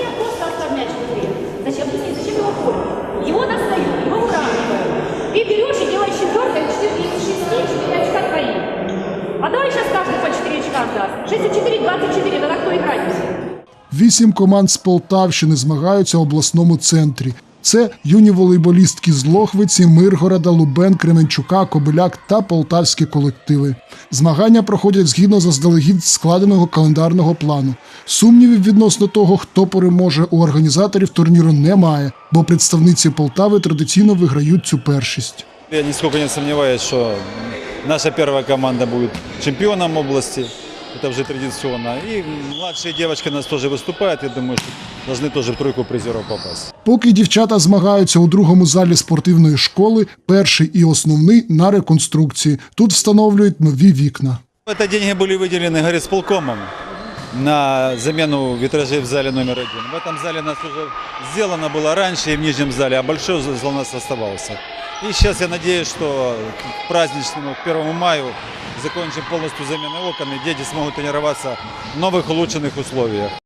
Зачем просто оставить мяч в игре? Зачем? Объясни, зачем его портить? Его достают, его выравнивают. Ты берешь и делаешь четвертое, 4 из 6, 4 очка твои. А давай сейчас каждый по 4 очка даст. 64, 24, тогда кто играть будет? Вісім команд з Полтавщини змагаються в обласному центрі. Це юні волейболістки з Лохвиці, Миргорода, Лубен, Кременчука, Кобиляк та полтавські колективи. Змагання проходять згідно заздалегідь складеного календарного плану. Сумнівів відносно того, хто переможе у організаторів турніру, немає, бо представниці Полтави традиційно виграють цю першість. Я нисколько не сомневаюсь, что наша первая команда будет чемпионом области Это уже традиционно. И младшие девочки у нас тоже выступают. Я думаю, что должны тоже в тройку призеров попасть. Поки дівчата змагаються у другому залі спортивної школи, перший і основний на реконструкції. Тут встановлюють нові вікна. Это деньги были выделены горисполкомом на замену витражей в зале номер один. В этом зале у нас уже сделано было раньше и в нижнем зале, а большой зал у нас оставался. И сейчас я надеюсь, что к праздничному, к 1 маю, закончим полностью замену окон, и дети смогут тренироваться в новых улучшенных условиях.